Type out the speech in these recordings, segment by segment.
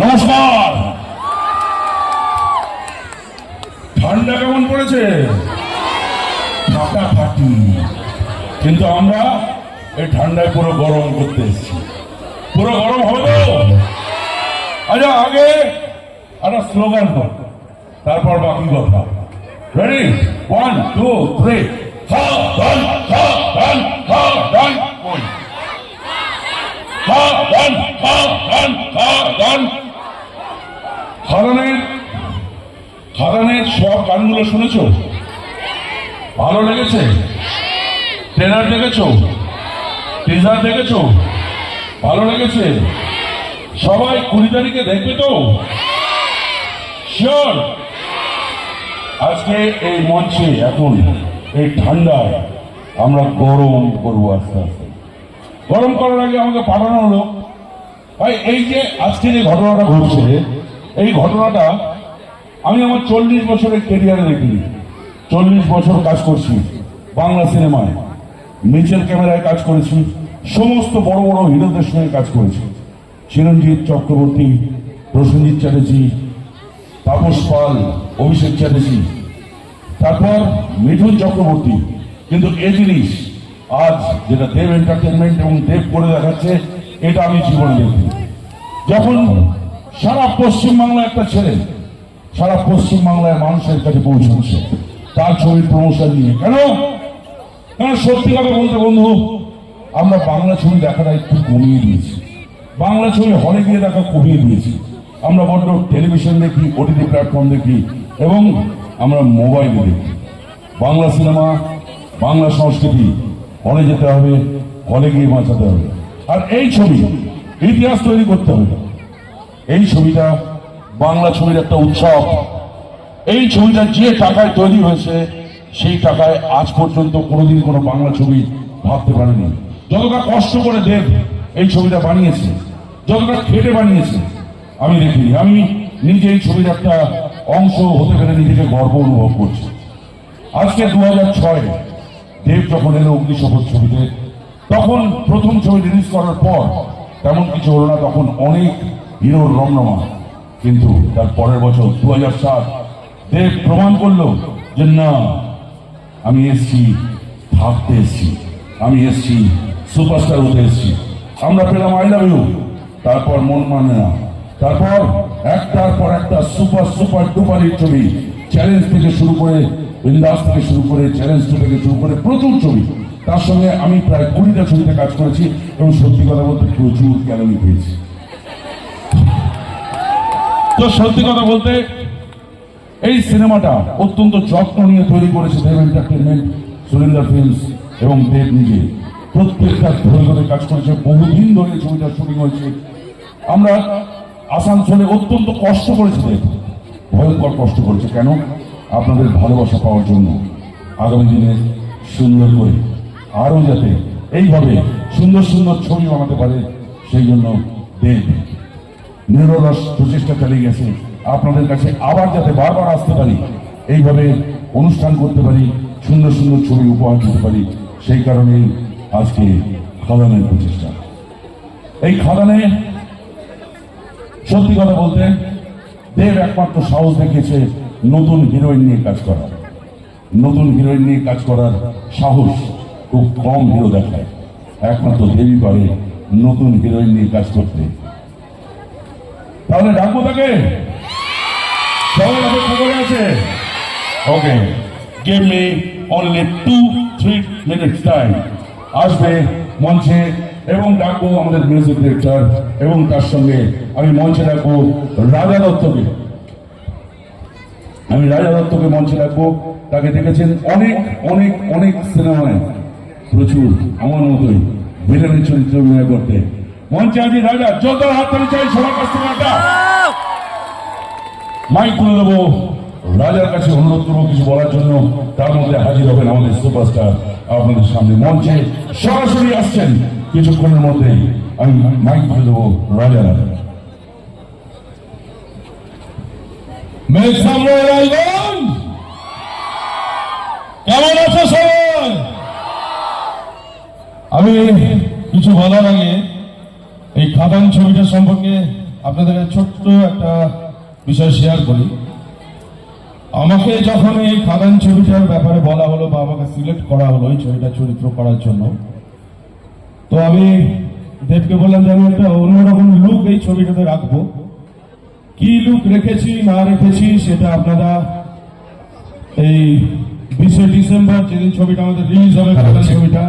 নমস্কার। ঠান্ডা কেমন পড়েছে? ফাটাফাটি কিন্তু আমরা এই ঠান্ডায় পুরো গরম করতে এসেছি। পুরো গরম হবে আচ্ছা আগে একটা স্লোগান কর তারপর বাকি কথা। রেডি ওয়ান টু থ্রি সাবধান সাবধান সাবধান সাবধান সাবধান সাবধান খাদানের খাদানের সব গানগুলো শুনেছো? ভালো লেগেছে? ট্রেনার দেখেছ? টিজার দেখেছ? ভালো লেগেছে? সবাই কুড়ি তারিখে দেখবে তো? শিওর আজকে এই মঞ্চে এখন, এই ঠান্ডায় আমরা গরম করব আস্তে আস্তে। গরম করার আগে আমাকে পাঠানো হলো। ভাই, এই যে আজকে যে ঘটনাটা ঘটছে এই ঘটনাটা আমি আমার চল্লিশ বছরের কেরিয়ারে দেখিনি। চল্লিশ বছর কাজ করছি বাংলা সিনেমায় নিচের ক্যামেরায় কাজ করেছি, সমস্ত বড় বড় হিরোদের সঙ্গে কাজ করেছি। চিরঞ্জিত চক্রবর্তী, প্রসেনজিৎ চ্যাটার্জি, তাপস পাল, অভিষেক চ্যাটার্জি। তারপর মিঠুন চক্রবর্তী। কিন্তু এ জিনিস আজ যেটা দেব এন্টারটেনমেন্ট এবং দেব করে দেখাচ্ছে, এটা আমি জীবনে দেখি যখন সারা পশ্চিমবাংলা একটা ছেলে। সারা পশ্চিমবাংলায় মানুষের কাছে পৌঁছাচ্ছে তার ছবির প্রমোশন নিয়ে। কেন? কারণ সত্যি কথা বলতে বন্ধু, আমরা বাংলা ছবি দেখাটা একটু কমিয়ে দিয়েছি। বাংলা ছবি হলে গিয়ে দেখা কমিয়ে দিয়েছি। আমরা বড্ড টেলিভিশন দেখি ওটিটি প্ল্যাটফর্ম দেখি, এবং আমরা মোবাইলে দেখি। বাংলা সিনেমা, বাংলা সংস্কৃতি, হলে যেতে হবে, হলে গিয়ে বাঁচাতে হবে। আর এই ছবি ইতিহাস তৈরি করতে হবে। এই ছবিটা বাংলা ছবির একটা উৎসব। এই ছবিটা যে টাকায় তৈরি হয়েছে, সেই টাকায় আজ পর্যন্ত কোনোদিন কোনো বাংলা ছবি ভাবতে পারেনি। যতটা কষ্ট করে দেব এই ছবিটা বানিয়েছে, যতটা খেটে বানিয়েছে, আমি দেখিনি। আমি নিজে এই ছবির একটা অংশ হতে পেরে নিজেকে গর্ব অনুভব করছি। আজকে দু হাজার ছয়, দেব যখন এলো অগ্নিশপথ ছবিতে, তখন প্রথম ছবি রিলিজ করার পর তেমন কিছু হলো না, তখন অনেক হিরোর রমরমা কিন্তু তার পরের বছর দু হাজার সাত দেব প্রমাণ করল যে না, আমি এসছি, থাকতে এসছি। আমি এসছি, সুপারস্টার হতে এসছি। আমরা পেলাম আই লাভ ইউ তারপর মন মানে না। তারপর একটার পর একটা সুপার সুপার ডুপার হিট ছবি। চ্যালেঞ্জ থেকে শুরু করে বিন্দাস থেকে শুরু করে চ্যালেঞ্জ টু থেকে শুরু করে প্রচুর ছবি। তার সঙ্গে আমি প্রায় কুড়িটা ছবিতে কাজ করেছি এবং সত্যি কথা বলতে প্রচুর ক্যালোরি পেয়েছি। তো সত্যি কথা বলতে, এই সিনেমাটা অত্যন্ত যত্ন নিয়ে তৈরি করেছে দেব এন্টারটেনমেন্ট সুরিন্দর ফিল্মস এবং দেব নিজে। প্রত্যেকটা ধরে ধরে কাজ করেছে, বহুদিন ধরে ছবিটা শুটিং হয়েছে। আমরা আসানসোলে অত্যন্ত কষ্ট করেছি দেব। ভয়ঙ্কর কষ্ট করেছে। কেন? আপনাদের ভালোবাসা পাওয়ার জন্য। আগামী দিনে সুন্দর করে আরও যাতে এইভাবে সুন্দর সুন্দর ছবি বানাতে পারে, সেই জন্য দেব নিরলস প্রচেষ্টা চালিয়ে গেছে। আপনাদের কাছে আবার যাতে বারবার আসতে পারি, এইভাবে অনুষ্ঠান করতে পারি সুন্দর সুন্দর ছবি উপহার দিতে পারি, সেই কারণেই আজকে খাদানের প্রচেষ্টা। এই খাদানে, সত্যি কথা বলতে, দেব একমাত্র সাহস দেখিয়েছে নতুন হিরোইন নিয়ে কাজ করার। নতুন হিরোইন নিয়ে কাজ করার সাহস খুব কম হিরো দেখায়। একমাত্র দেবী পারে নতুন হিরোইন নিয়ে কাজ করতে। তাহলে ডাকবো তাকে? সবাই অপেক্ষা করে আছে। Okay give me only two three minutes time আসবে মঞ্চে এবং ডাকবো আমাদের মিউজিক ডিরেক্টর এবং তার সঙ্গে আমি মঞ্চে ডাকবো রাজা দত্তকে। আমি রাজা দত্তকে মঞ্চে রাখব তাকে দেখেছেন অনেক অনেক অনেক সিনেমায়। প্রচুর, আমার মতোই। ভিলেনের চরিত্র অভিনয় করতে। মঞ্চে আজি রাজা যত হাত চাই সবার কাছ থেকে। মাইক তুলে দেবো। রাজার কাছে অনুরোধ করব কিছু বলার জন্য। তার মধ্যে হাজির হবেন আমাদের সুপারস্টার। আপনাদের সামনে মঞ্চে সরাসরি আসছেন। কিছুক্ষণের মধ্যেই আমি মাইক তুলে দেবো রাজা রাজা Make some noise, Alvin! কেমন আছো সবাই? আমি কিছু বলার আগে এই খাদান ছবিটা সম্পর্কে আপনাদের ছোট্ট একটা বিষয় শেয়ার করি। আমাকে যখন এই খাদান ছবিটার ব্যাপারে বলা হলো বা আমাকে সিলেক্ট করা হলো এই ছবিটা চরিত্র করার জন্য তো আমি দেবকে বললাম যে আমি একটা অন্যরকম লুক এই ছবিটাতে রাখব। কি লুক রেখেছি না রেখেছি সেটা আপনারা এই বিশে ডিসেম্বর যেদিন ছবিটা আমাদের রিলিজ হবে খাদান ছবিটা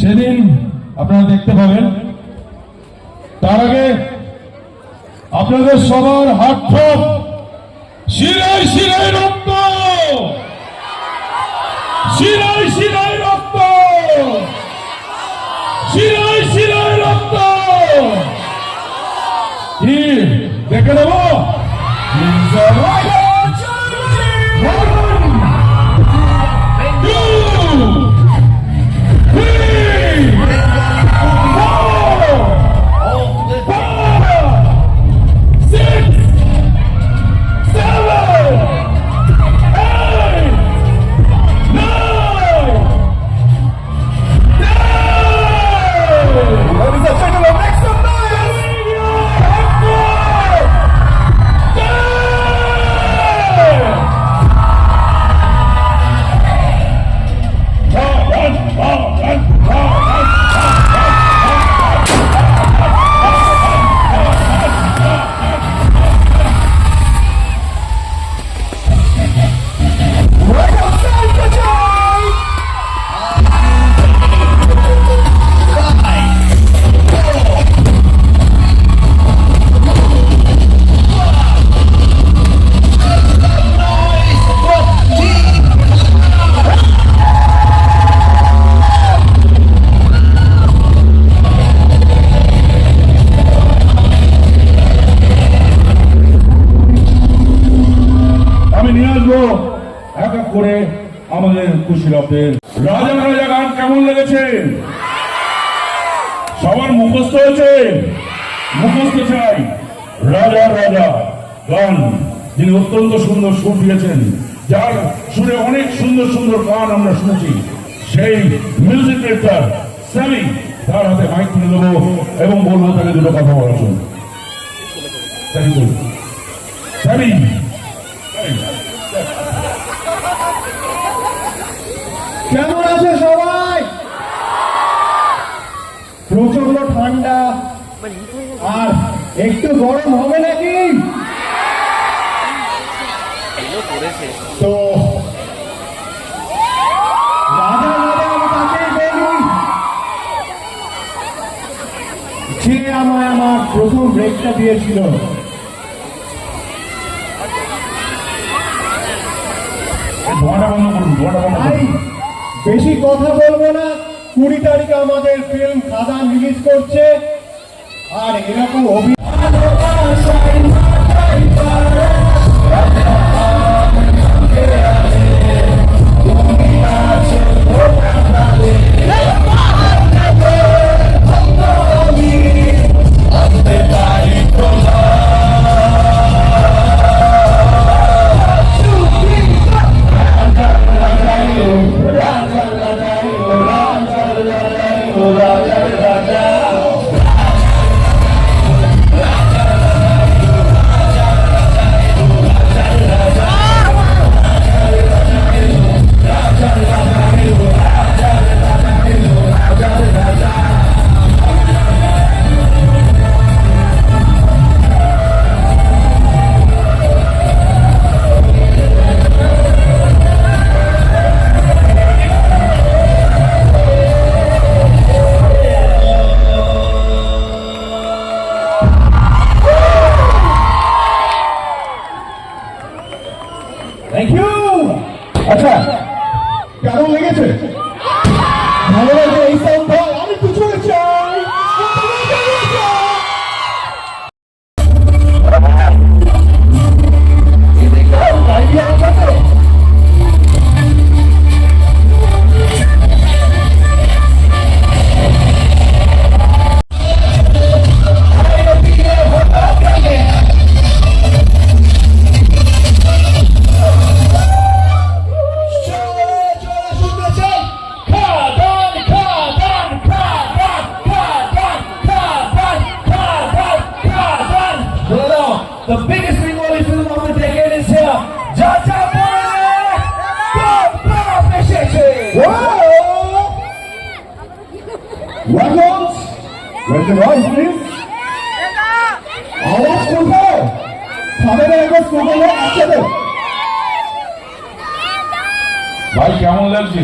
সেদিন আপনারা দেখতে পাবেন। তার আগে আপনাদের সবার হাত শিরাই শিরায় রক্ত। শিরায় শিরায় রক্ত। শিরায় শিরায় রক্ত। কি? দেখে নেব? আমাদের খুশি কুশীলবদের রাজা রাজা গান কেমন লেগেছে? সবার মুখস্থ হয়েছে? মুখস্থ চাই। রাজা রাজা, গান। যিনি অত্যন্ত সুন্দর সুর দিয়েছেন, যার সুরে অনেক সুন্দর সুন্দর গান আমরা শুনেছি, সেই মিউজিক ডিরেক্টর স্যামি তার হাতে মাইক তুলে দেবো এবং বলব তাকে দুটো কথা বলার জন্য। ইউ স্যামি কেমন আছে সবাই প্রচণ্ড ঠান্ডা আর একটু গরম হবে নাকি তো যে আমায় আমার প্রথম ব্রেকটা দিয়েছিল ধোঁয়াটা বন্ধ করুন করুন বেশি কথা বলব না কুড়ি তারিখে আমাদের ফিল্ম খাদা রিলিজ করছে আর এরকম অভি Yeah! The noise, please? আওয়াজ কোথায় ভাই কেমন লাগছে?